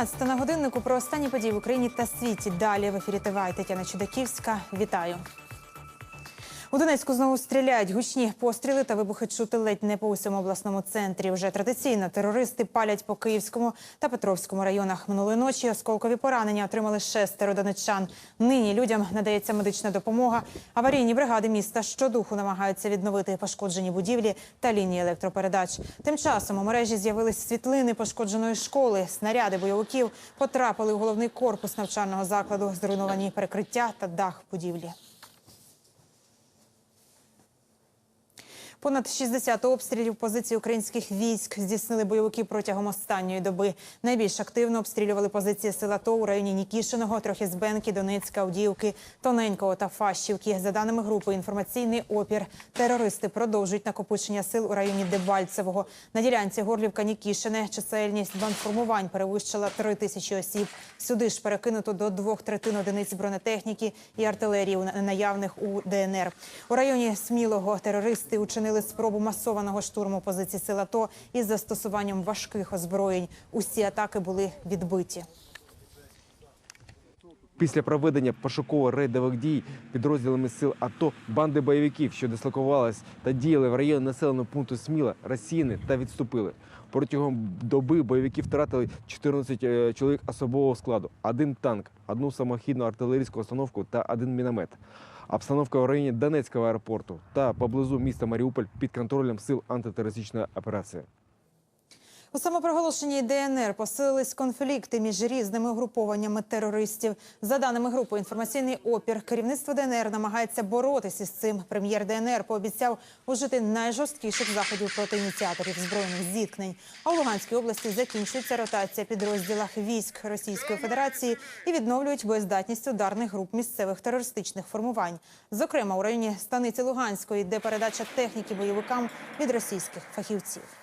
12 на годиннику про останні події в Україні та світі. Далі в ефірі ТВА Тетяна Чудаківська. Вітаю. У Донецьку знову стріляють гучні постріли та вибухи чути ледь не по усьому обласному центрі. Вже традиційно терористи палять по Київському та Петровському районах. Минулої ночі осколкові поранення отримали шестеро донеччан. Нині людям надається медична допомога. Аварійні бригади міста щодуху намагаються відновити пошкоджені будівлі та лінії електропередач. Тим часом у мережі з'явились світлини пошкодженої школи. Снаряди бойовиків потрапили у головний корпус навчального закладу, зруйновані перекриття та дах будівлі. Понад 60 обстрілів позицій українських військ здійснили бойовики протягом останньої доби. Найбільш активно обстрілювали позиції села ТО у районі Нікішиного, Трохізбенки, Донецька, Авдіївки, Тоненького та Фащівки. За даними групи «Інформаційний опір», терористи продовжують накопичення сил у районі Дебальцевого. На ділянці Горлівка-Нікішине чисельність бандформувань перевищила 3 тисячі осіб. Сюди ж перекинуто до двох третин одиниць бронетехніки і артилерії наявних у ДНР. У районі Смілого терористи учинили спробу масованого штурму позицій сил АТО із застосуванням важких озброєнь. Усі атаки були відбиті. Після проведення пошуково-рейдових дій підрозділами сил АТО банди бойовиків, що дислокувались та діяли в районі населеного пункту Сміла, розсіяни та відступили. Протягом доби бойовики втратили 14 е, чоловік особового складу, один танк, одну самохідну артилерійську установку та один міномет. Обстановка в районі Донецького аеропорту та поблизу міста Маріуполь під контролем сил антитерористичної операції. У самопроголошеній ДНР посилились конфлікти між різними угрупованнями терористів. За даними групи інформаційний опір, керівництво ДНР намагається боротися з цим. Прем'єр ДНР пообіцяв ужити найжорсткіших заходів проти ініціаторів збройних зіткнень. А у Луганській області закінчується ротація підрозділах військ Російської Федерації і відновлюють боєздатність ударних груп місцевих терористичних формувань. Зокрема, у районі станиці Луганської, де передача техніки бойовикам від російських фахівців.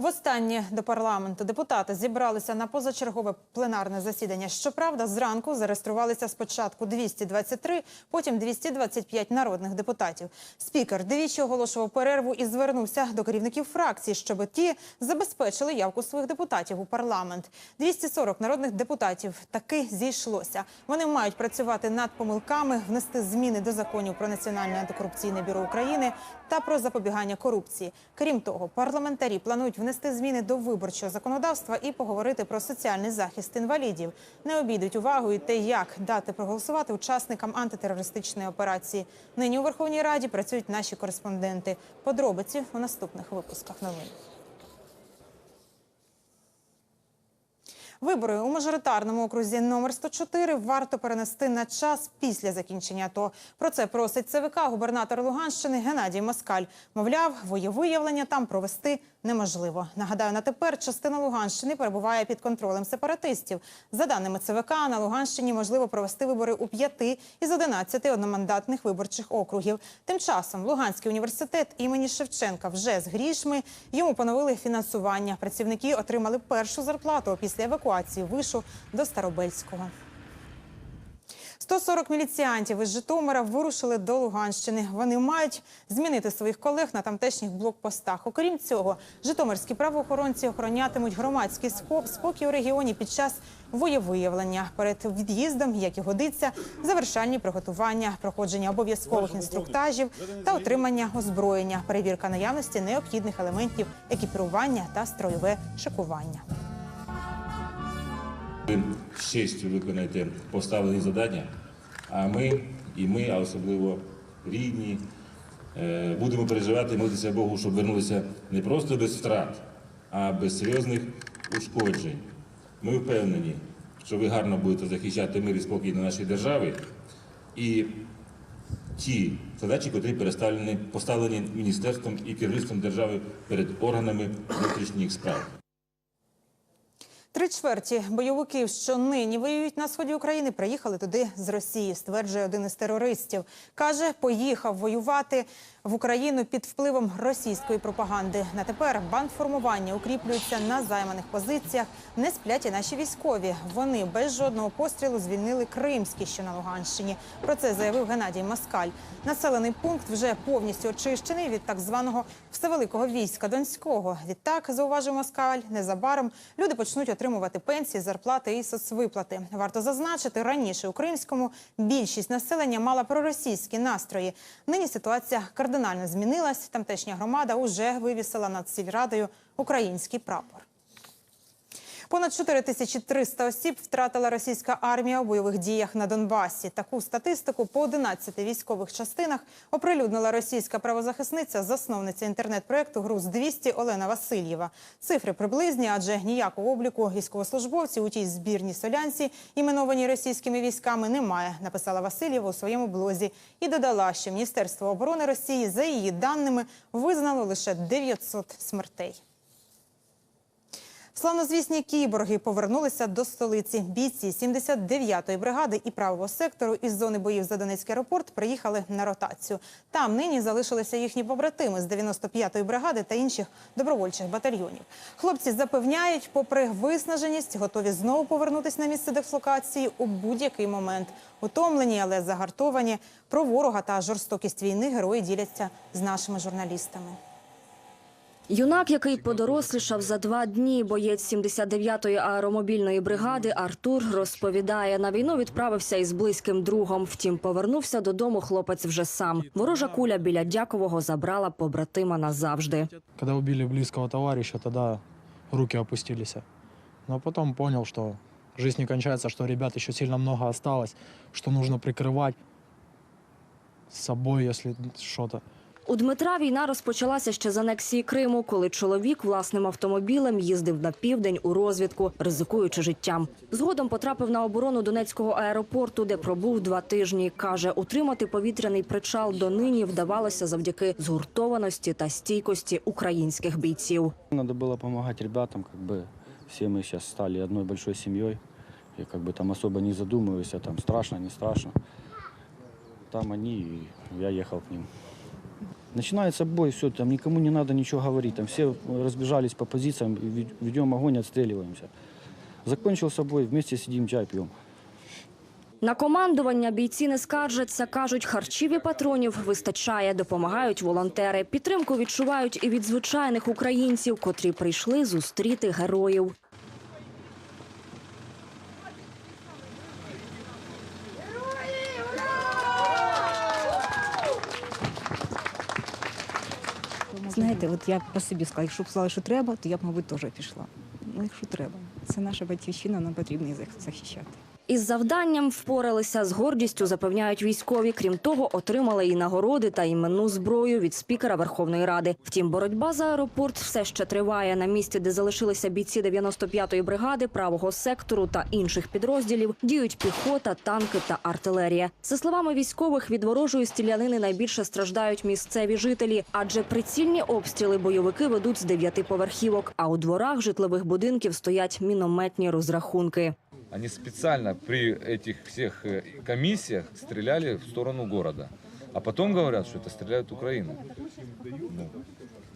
Востаннє до парламенту депутати зібралися на позачергове пленарне засідання. Щоправда, зранку зареєструвалися спочатку 223, потім 225 народних депутатів. Спікер двічі оголошував перерву і звернувся до керівників фракцій, щоб ті забезпечили явку своїх депутатів у парламент. 240 народних депутатів таки зійшлося. Вони мають працювати над помилками, внести зміни до законів про національне антикорупційне бюро України та про запобігання корупції. Крім того, парламентарі планують внести зміни до виборчого законодавства і поговорити про соціальний захист інвалідів. Не обійдуть увагу і те, як дати проголосувати учасникам антитерористичної операції. Нині у Верховній Раді працюють наші кореспонденти. Подробиці у наступних випусках новин. Вибори у мажоритарному окрузі номер 104 варто перенести на час після закінчення АТО. Про це просить ЦВК губернатор Луганщини Геннадій Москаль. Мовляв, воєвиявлення там провести неможливо. Нагадаю, на тепер частина Луганщини перебуває під контролем сепаратистів. За даними ЦВК, на Луганщині можливо провести вибори у п'яти із 11 одномандатних виборчих округів. Тим часом Луганський університет імені Шевченка вже з грішми. Йому поновили фінансування. Працівники отримали першу зарплату після евакуації вишу до Старобельського. 140 міліціантів із Житомира вирушили до Луганщини. Вони мають змінити своїх колег на тамтешніх блокпостах. Окрім цього, житомирські правоохоронці охоронятимуть громадський спо- спокій у регіоні під час воєвиявлення. Перед від'їздом, як і годиться, завершальні приготування, проходження обов'язкових інструктажів та отримання озброєння, перевірка наявності необхідних елементів екіпірування та строєве шикування. Ви з честю виконаєте поставлені завдання, а ми, і ми, а особливо рідні, е, будемо переживати, молитися Богу, щоб вернулися не просто без втрат, а без серйозних ушкоджень. Ми впевнені, що ви гарно будете захищати мир і спокій на нашій державі. І ті задачі, котрі поставлені міністерством і керівництвом держави перед органами внутрішніх справ. Три чверті бойовиків, що нині воюють на сході України, приїхали туди з Росії. Стверджує один із терористів. каже, поїхав воювати в Україну під впливом російської пропаганди. На тепер бандформування укріплюються на займаних позиціях. Не сплять і наші військові. Вони без жодного пострілу звільнили Кримський, що на Луганщині. Про це заявив Геннадій Маскаль. Населений пункт вже повністю очищений від так званого всевеликого війська Донського. Відтак, зауважив Москаль, незабаром люди почнуть отримувати пенсії, зарплати і соцвиплати. Варто зазначити, раніше у Кримському більшість населення мала проросійські настрої. Нині ситуація кардинально змінилась. Тамтешня громада уже вивісила над сільрадою український прапор. Понад 4300 осіб втратила російська армія у бойових діях на Донбасі. Таку статистику по 11 військових частинах оприлюднила російська правозахисниця, засновниця інтернет-проекту Груз 200 Олена Васильєва. Цифри приблизні, адже ніякого обліку військовослужбовців у тій збірній солянці, іменованій російськими військами, немає. Написала Васильєва у своєму блозі і додала, що Міністерство оборони Росії за її даними визнало лише 900 смертей. Славнозвісні кіборги повернулися до столиці. Бійці 79-ї бригади і правого сектору із зони боїв за Донецький аеропорт приїхали на ротацію. Там нині залишилися їхні побратими з 95-ї бригади та інших добровольчих батальйонів. Хлопці запевняють, попри виснаженість, готові знову повернутися на місце дислокації у будь-який момент. Утомлені, але загартовані. Про ворога та жорстокість війни герої діляться з нашими журналістами. Юнак, який подорослішав за два дні, боєць 79-ї аеромобільної бригади Артур розповідає, на війну відправився із близьким другом. Втім, повернувся додому хлопець вже сам. Ворожа куля біля Дякового забрала побратима назавжди. Когда убили близкого товарища, тогда руки опустились. Но потом понял, что жизнь не кончается, что ребят еще сильно много осталось, что нужно прикрывать с собой, если что-то. У Дмитра війна розпочалася ще з анексії Криму, коли чоловік власним автомобілем їздив на південь у розвідку, ризикуючи життям. Згодом потрапив на оборону Донецького аеропорту, де пробув два тижні. каже, утримати повітряний причал донині вдавалося завдяки згуртованості та стійкості українських бійців. Надо было помогать ребятам, как бы все мы сейчас стали одной большой семьей. И как бы там особо не задумываюсь, а там страшно, не страшно. Там они, и я ехал к ним. Начинается бой, все, там никому не надо ничего говорить. Там все разбежались по позициям, ведем огонь, отстреливаемся. Закончился бой, вместе сидим, чай пьем. На командування бійці не скаржаться, кажуть, харчів і патронів вистачає, допомагають волонтери. Підтримку відчувають і від звичайних українців, котрі прийшли зустріти героїв. Знаєте, от я по собі сказала, якщо б сказали, що треба, то я б, мабуть, теж пішла. Ну, якщо треба. Це наша батьківщина, нам потрібно їх захищати. Із завданням впоралися з гордістю, запевняють військові. Крім того, отримали і нагороди та іменну зброю від спікера Верховної Ради. Втім, боротьба за аеропорт все ще триває. На місці, де залишилися бійці 95-ї бригади, правого сектору та інших підрозділів, діють піхота, танки та артилерія. За словами військових, від ворожої стрілянини найбільше страждають місцеві жителі, адже прицільні обстріли бойовики ведуть з дев'ятиповерхівок. А у дворах житлових будинків стоять мінометні розрахунки. Они специально при этих всех э, комиссиях стреляли в сторону города. А потом говорят, что это стреляют Украина. Ну,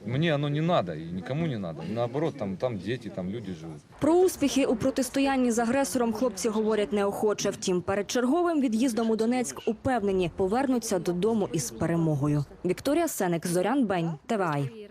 мне оно не надо и никому не надо. Наоборот, там, там дети, там люди живут. Про успіхи у протистоянні з агресором хлопці говорять неохоче. Втім, перед черговим від'їздом у Донецьк упевнені повернуться додому із перемогою. Вікторія Сеник, Зорян Бень, ТВАЙ.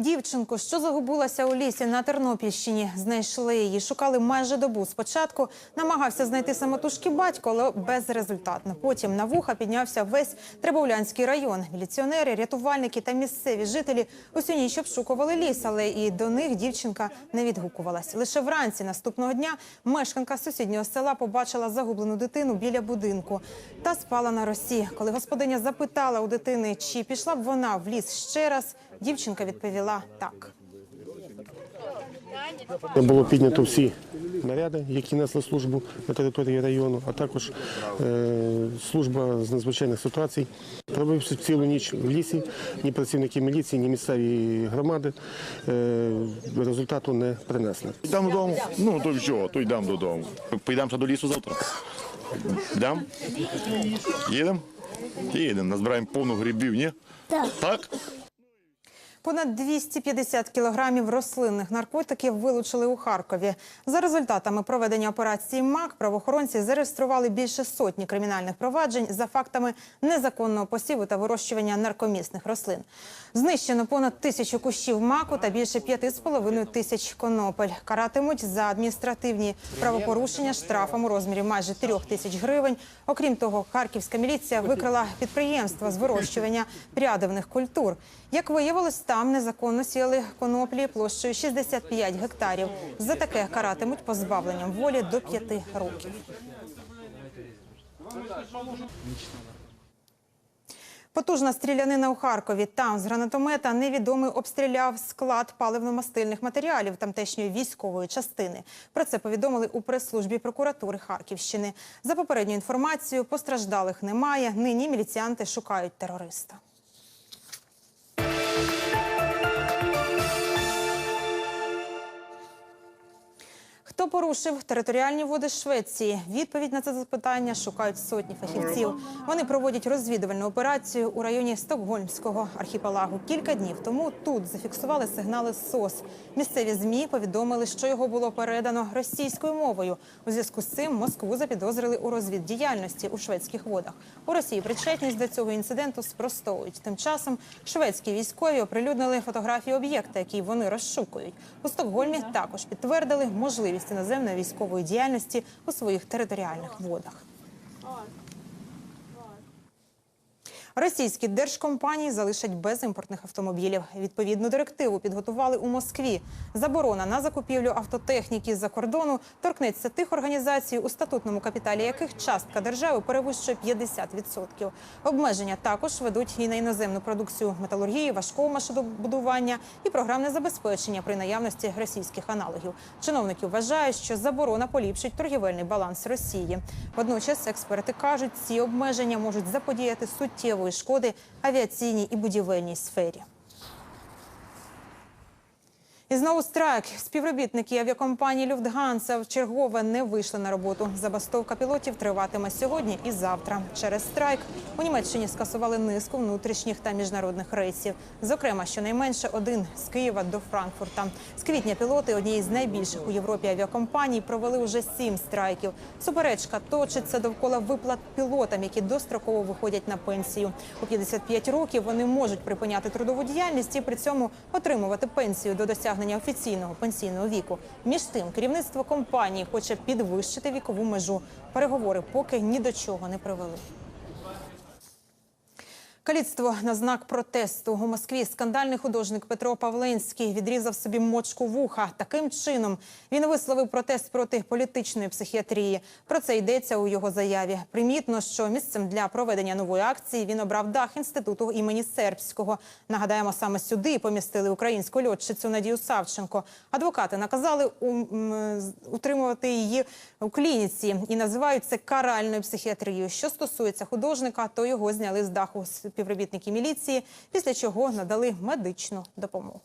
Дівчинку, що загубилася у лісі на Тернопільщині, знайшли її. Шукали майже добу. Спочатку намагався знайти самотужки батько, але безрезультатно. Потім на вуха піднявся весь Требовлянський район. Міліціонери, рятувальники та місцеві жителі усю ніч обшукували ліс, але і до них дівчинка не відгукувалась. Лише вранці наступного дня мешканка сусіднього села побачила загублену дитину біля будинку та спала на росі. Коли господиня запитала у дитини, чи пішла б вона в ліс ще раз, дівчинка відповіла так. Було піднято всі наряди, які несли службу на території району, а також е, служба з надзвичайних ситуацій. Пробивши цілу ніч в лісі, ні працівники міліції, ні місцеві громади е, результату не принесли. Йдемо додому. Ну, то що, то йдемо додому. Поїдемо ще до лісу завтра. Йдемо? Їдемо? Їдемо, назбираємо повну грибів, ні? Так. Так? Понад 250 кілограмів рослинних наркотиків вилучили у Харкові. За результатами проведення операції МАК правоохоронці зареєстрували більше сотні кримінальних проваджень за фактами незаконного посіву та вирощування наркомісних рослин. Знищено понад тисячу кущів маку та більше п'яти з половиною тисяч конопель. Каратимуть за адміністративні правопорушення штрафом у розмірі майже трьох тисяч гривень. Окрім того, харківська міліція викрила підприємства з вирощування прядивних культур. Як виявилось, там незаконно сіяли коноплі площею 65 гектарів. За таке каратимуть позбавленням волі до п'яти років. Потужна стрілянина у Харкові. Там з гранатомета невідомий обстріляв склад паливно-мастильних матеріалів тамтешньої військової частини. Про це повідомили у прес-службі прокуратури Харківщини. За попередньою інформацією, постраждалих немає. Нині міліціянти шукають терориста. Хто порушив територіальні води Швеції? Відповідь на це запитання шукають сотні фахівців. Вони проводять розвідувальну операцію у районі Стокгольмського архіпелагу. Кілька днів тому тут зафіксували сигнали СОС. Місцеві змі повідомили, що його було передано російською мовою. У зв'язку з цим Москву запідозрили у розвіддіяльності у шведських водах. У Росії причетність до цього інциденту спростовують. Тим часом шведські військові оприлюднили фотографії об'єкта, який вони розшукують. У Стокгольмі також підтвердили можливість іноземної військової діяльності у своїх територіальних водах. Російські держкомпанії залишать без імпортних автомобілів. Відповідну директиву підготували у Москві. Заборона на закупівлю автотехніки з-за кордону торкнеться тих організацій, у статутному капіталі яких частка держави перевищує 50%. Обмеження також ведуть і на іноземну продукцію металургії, важкого машинобудування і програмне забезпечення при наявності російських аналогів. Чиновники вважають, що заборона поліпшить торгівельний баланс Росії. Водночас експерти кажуть, ці обмеження можуть заподіяти суттєвої шкоди авіаційній і будівельній сфері. І знову страйк. Співробітники авіакомпанії Люфтганса вчергове не вийшли на роботу. Забастовка пілотів триватиме сьогодні і завтра. Через страйк у Німеччині скасували низку внутрішніх та міжнародних рейсів. Зокрема, щонайменше один з Києва до Франкфурта. З квітня пілоти однієї з найбільших у Європі авіакомпаній провели вже сім страйків. Суперечка точиться довкола виплат пілотам, які достроково виходять на пенсію. У 55 років вони можуть припиняти трудову діяльність і при цьому отримувати пенсію до досягнення офіційного пенсійного віку. Між тим, керівництво компанії хоче підвищити вікову межу. Переговори поки ні до чого не привели. Каліцтво на знак протесту у Москві. Скандальний художник Петро Павленський відрізав собі мочку вуха. Таким чином він висловив протест проти політичної психіатрії. Про це йдеться у його заяві. Примітно, що місцем для проведення нової акції він обрав дах інституту імені Сербського. Нагадаємо, саме сюди помістили українську льотчицю Надію Савченко. Адвокати наказали утримувати її у клініці і називають це каральною психіатрією. Що стосується художника, то його зняли з даху співробітники міліції, після чого надали медичну допомогу.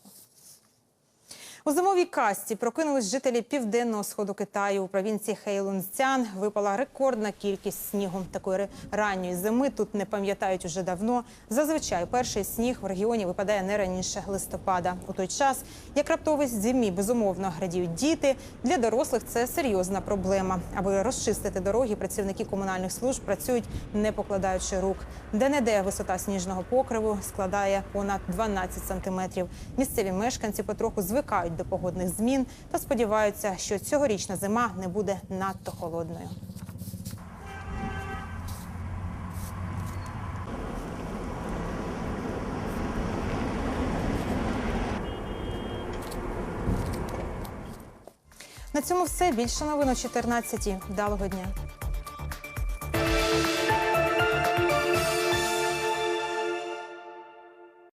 У зимовій касті прокинулись жителі південного сходу Китаю. У провінції Хейлунцян випала рекордна кількість снігу. Такої ранньої зими тут не пам'ятають уже давно. Зазвичай перший сніг в регіоні випадає не раніше листопада. У той час, як раптовий зимі, безумовно радіють діти. Для дорослих це серйозна проблема. Аби розчистити дороги, працівники комунальних служб працюють не покладаючи рук. Де-не-де висота сніжного покриву складає понад 12 сантиметрів. Місцеві мешканці потроху звикають до погодних змін та сподіваються, що цьогорічна зима не буде надто холодною. На цьому все. Більше новин о 14 Вдалого дня.